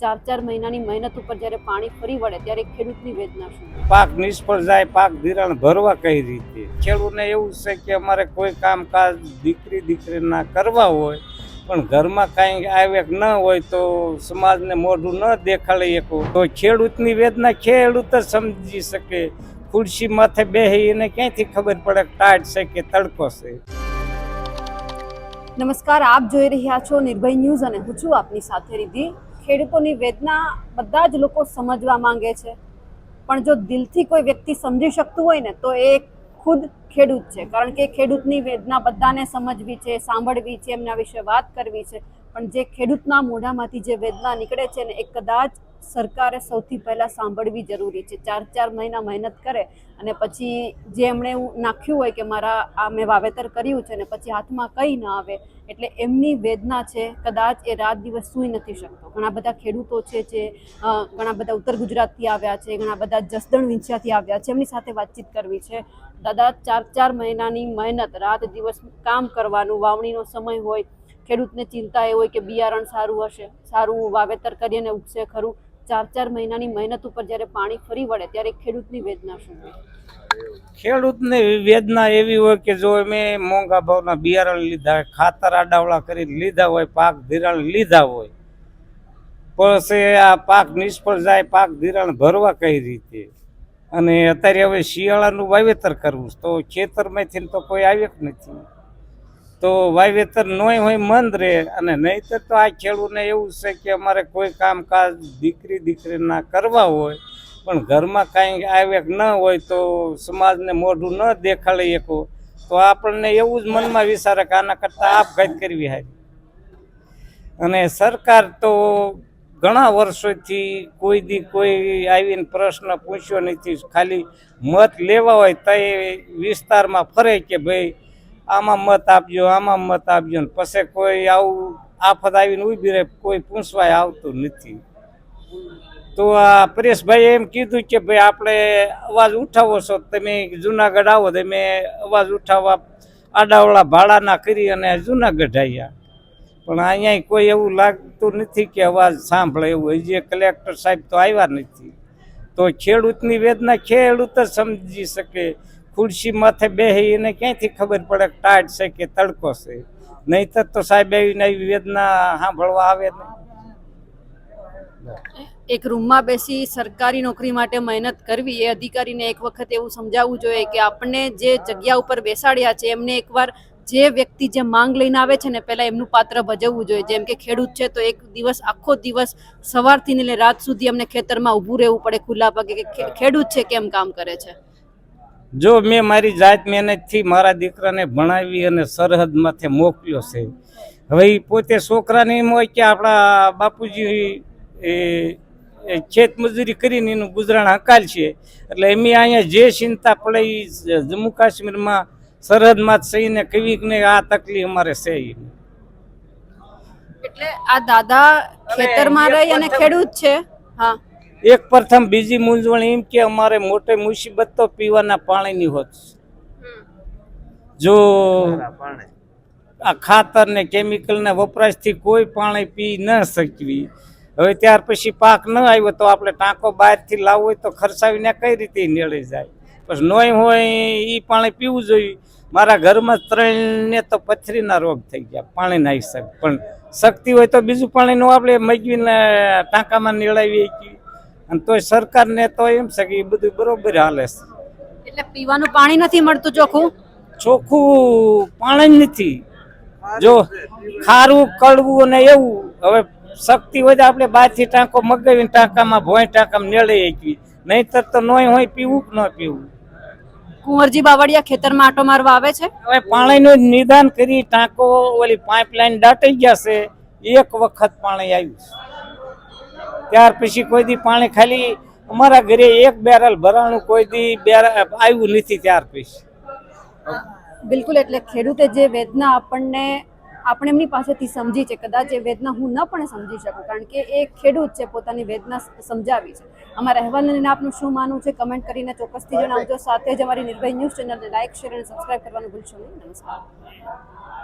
ચાર ચાર મહિનાની મહેનત ઉપર જ્યારે પાણી ફરી વળે ત્યારે ખેડૂતની વેદના શું? પાક નિષ્ફળ જાય પાક ધિરાણ ભરવા કઈ રીતે? ખેડૂતને એવું છે કે અમારે કોઈ કામકાજ દીકરી દીકરીના કરવા હોય, પણ ઘરમાં કાંઈ આવ્યા ન હોય તો સમાજને મોઢું ન દેખાડી શકો તો ખેડૂતની વેદના ખેડૂત જ સમજી શકે. ખુરશી માથે બેહી એને ક્યાંથી ખબર પડે ટાટ છે કે તડકો છે? નમસ્કાર, આપ જોઈ રહ્યા છો નિર્ભય ન્યૂઝ અને હું છું આપની સાથે રીધિ ખેડૂતોની વેદના બધા જ લોકો સમજવા માંગે છે. પણ જો દિલથી કોઈ વ્યક્તિ સમજી શકતું હોય ને, તો એ ખુદ ખેડૂત છે. કારણ કે ખેડૂતની વેદના બધાને સમજવી છે, સાંભળવી છે, એમના વિશે વાત કરવી છે. પણ જે ખેડૂતના મોઢામાંથી જે વેદના નીકળે છે ને એ કદાચ સરકારે સૌથી પહેલાં સાંભળવી જરૂરી છે. ચાર ચાર મહિના મહેનત કરે અને પછી જે એમણે એવું નાખ્યું હોય કે મારા આ મેં વાવેતર કર્યું છે ને પછી હાથમાં કંઈ ન આવે એટલે એમની વેદના છે કદાચ એ રાત દિવસ સૂઈ નથી શકતો. ઘણા બધા ખેડૂતો છે જે ઘણા બધા ઉત્તર ગુજરાતથી આવ્યા છે, ઘણા બધા જસદણ વિંછિયાથી આવ્યા છે, એમની સાથે વાતચીત કરવી છે. દાદા, ચાર ચાર મહિનાની મહેનત, રાત દિવસ કામ કરવાનું, વાવણીનો સમય હોય ખેડૂતને ચિંતા એ હોય કે બિયારણ સારું હશે, સારું વાવેતર કરીને ઉગશે ખરું. ચાર ચાર મહિનાની મહેનત ઉપર જ્યારે પાણી ફરી વળે ત્યારે ખેડૂતની વેદના શું હોય? ખેડૂતને વેદના એવી હોય કે જો અમે મોંઘા ભાવના બિયારણ લીધા હોય ખાતર આડાવડા કરી લીધા હોય, પાક ધિરાણ લીધા હોય, પછી આ પાક નિષ્ફળ જાય, પાક ધિરાણ ભરવા કઈ રીતે? અને અત્યારે હવે શિયાળાનું વાવેતર કરવું. તો ખેતરમાંથી તો કોઈ આવે જ નથી. તો વાવેતર નોય હોય, મંદ રહે. અને નહીં તો આ ખેડૂતને એવું છે કે અમારે કોઈ કામકાજ દીકરી દીકરીના કરવા હોય, પણ ઘરમાં કાંઈ આવ્યા ન હોય તો સમાજને મોઢું ન દેખાડી શકો તો આપણને એવું જ મનમાં વિચારે કે આના કરતાં આપઘાત કરવી હારી. અને સરકાર તો ઘણા વર્ષોથી કોઈ દી કોઈ આવીને પ્રશ્ન પૂછ્યો નથી, ખાલી મત લેવા હોય તો એ વિસ્તારમાં ફરે કે ભાઈ આમાં મત આપજો, આમાં મત આપજો ને પછી કોઈ આવું આફત આવીને ઊભી રહે, કોઈ પૂછવાય આવતું નથી. તો આ પરેશભાઈ એમ કીધું કે ભાઈ આપણે અવાજ ઉઠાવો છો, તમે જુનાગઢ આવો, તો મેં અવાજ ઉઠાવવા આડાવડા ભાડાના કરી અને જુનાગઢ આવ્યા પણ અહીંયા કોઈ એવું લાગતું નથી કે અવાજ સાંભળે એવું, હજી કલેક્ટર સાહેબ તો આવ્યા નથી. તો ખેડૂતની વેદના ખેડૂત જ સમજી શકે. ખુરશી માથે બેહી એને ક્યાંથી ખબર પડે ટાટ છે કે તડકો છે? નહીંતર તો સાહેબ એવી નવી વેદના સાંભળવા આવે નહીં એક રૂમમાં બેસી સરકારી નોકરી માટે મહેનત કરવી એ અધિકારીને એક વખત એવું સમજાવવું જોઈએ કે આપણને જે જગ્યા ઉપર બેસાડ્યા છે, એમને એકવાર જે વ્યક્તિ જે માંગ લઈને આવે છે ને, પહેલા એમનું પાત્ર ભજવવું જોઈએ. જેમ કે ખેડૂત છે તો એક દિવસ, આખો દિવસ સવારથી ને રાત સુધી અમને ખેતરમાં ઊભું રહેવું પડે ખુલ્લા પગે કે ખેડૂત છે કેમ કામ કરે છે? જો મેં મારી જાત મહેનતથી મારા દીકરાને ભણાવી અને સરહદ માથે મોકલ્યો છે. હવે પોતે છોકરાને એમ હોય કે આપણા બાપુજી એ ખેત મજૂરી કરીને એનું ગુજરાન હકાલ છે. એટલે એમ અહીંયા જે ચિંતા પડે એ જમ્મુ કાશ્મીરમાં સરહદમાં સહીને કવિક ને આ તકલીફ અમારે છે એટલે આ દાદા ખેતરમાં રહી અને ખેડૂત છે. હા. એક પ્રથમ બીજી મૂંઝવણ એમ કે અમારે મોટે મુસીબત તો પીવાના પાણીની હોત. જો આ ખાતર ને કેમિકલ ના વપરાશથી કોઈ પાણી પી ન શકવી. હવે ત્યાર પછી પાક ન આવ્યો તો આપણે ટાંકો બહારથી લાવવો હોય તો ખર્ચાવીને કઈ રીતે નીળી જાય? પછી નોય હોય એ પાણી પીવું જોઈએ. મારા ઘરમાં ત્રણ ને તો પથરીના રોગ થઈ ગયા પાણી નાહી શકે પણ શક્તિ હોય તો બીજું પાણી નો આપણે મગવીને ટાંકામાં નીળાવી શકીએ. અને તોય સરકારને તો એમ છે કે એ બધું બરોબર હાલે છે. એટલે પીવાનું પાણી નથી મળતું ચોખ્ખું? ચોખ્ખું પાણી નથી. જો ખારું કડવું અને એવું હવે શક્તિ હોય તો આપણે બહારથી ટાંકો મગાવીને ટાંકામાં ભોય ટાંકામાં નેળે એકવી નહીતર તો નોય હોય પીવું કે ન પીવું. કુંવરજી બાવળિયા ખેતરમાં આટો મારવા આવે છે? હવે પાણીનું નિદાન કરી ટાંકો ઓલી પાઇપલાઇન દાટી ગયા છે. એક વખત પાણી આવ્યું છે. ત્યાર પછી કોઈ દી પાણી ખાલી અમારા ઘરે એક બેરલ ભરાણું કોઈ દી આવ્યું નથી ત્યાર પછી. બિલકુલ, એટલે ખેડૂતે જે વેદના આપણને, આપણે એમની પાસેથી સમજી છે કદાચ એ વેદના હું ન પણ સમજી શકું, કારણ કે એ ખેડૂત છે, પોતાની વેદના સમજાવી છે. અમારા અહેવાલને આપનું શું માનવું છે, કમેન્ટ કરીને ચોક્કસથી જણાવજો. સાથે જ અમારી નિર્ભય ન્યૂઝ ચેનલને લાઇક શેર અને સબસ્ક્રાઇબ કરવાનું ભૂલશો નહીં. નમસ્કાર.